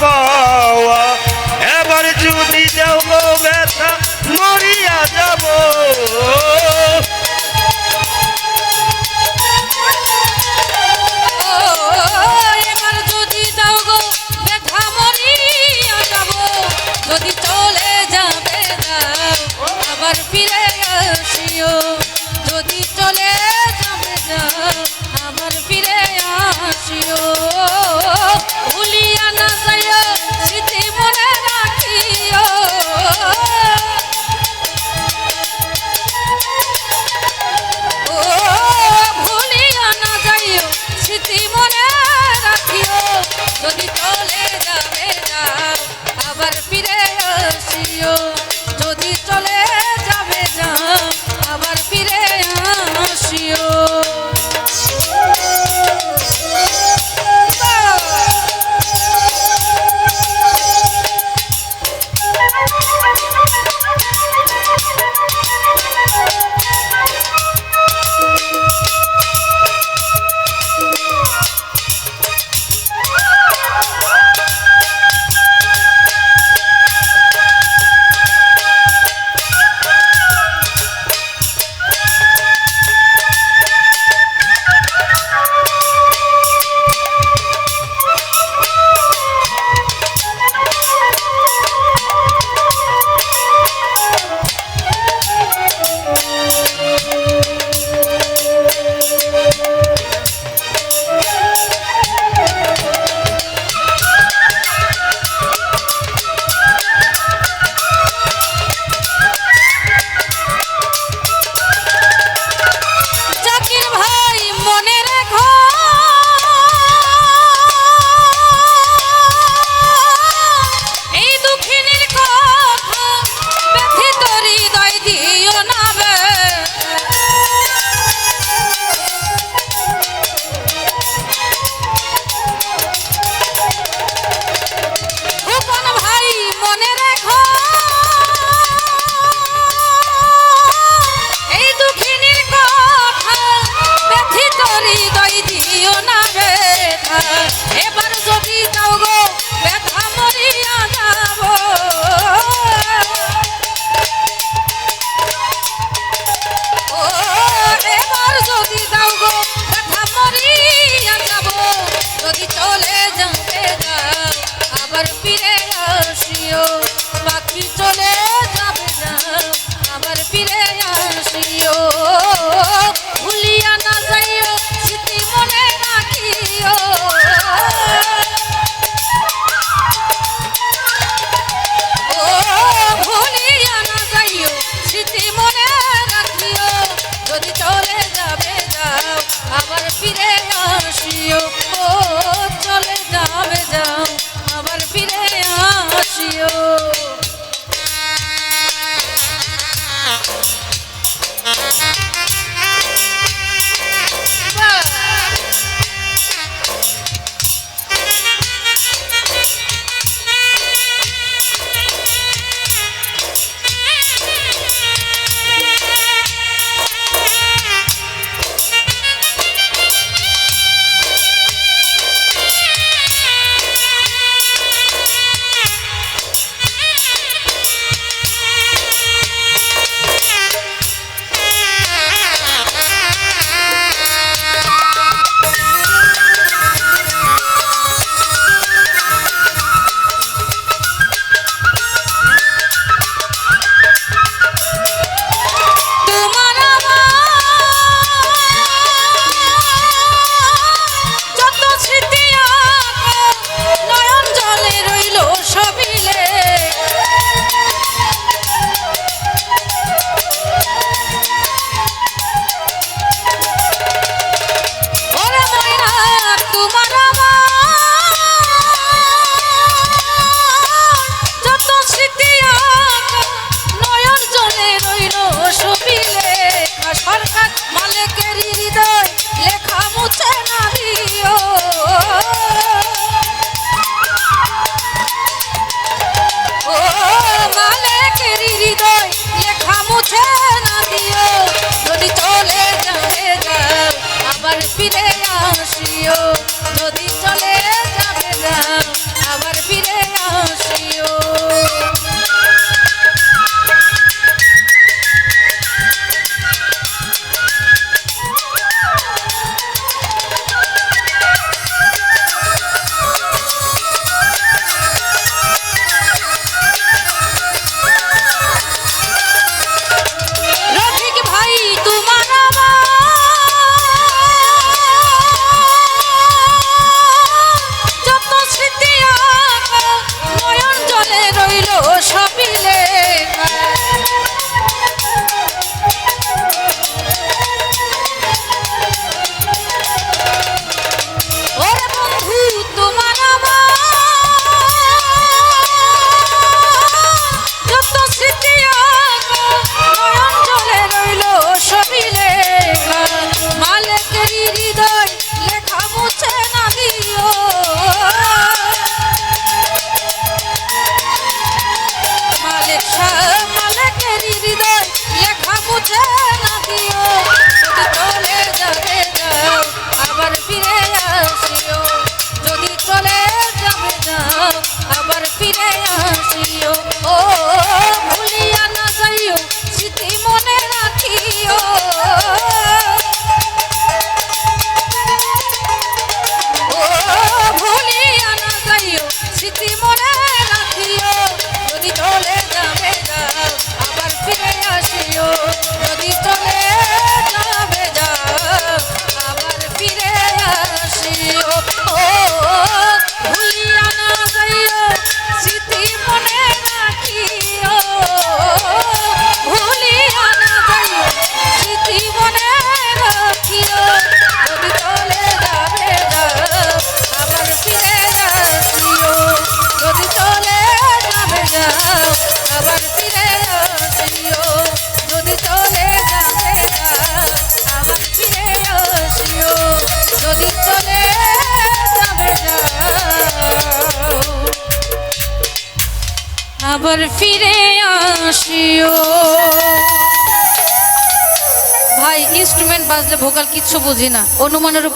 পাওয়া। এবার যদি যাও ব্যথা মরিয়া যাব। করিও ¡Adiós! আবার ফিরে আসিও। ভাই ইনস্ট্রুমেন্ট বাজলে ভোকাল কিচ্ছু বুঝি না। অনুমানের উপর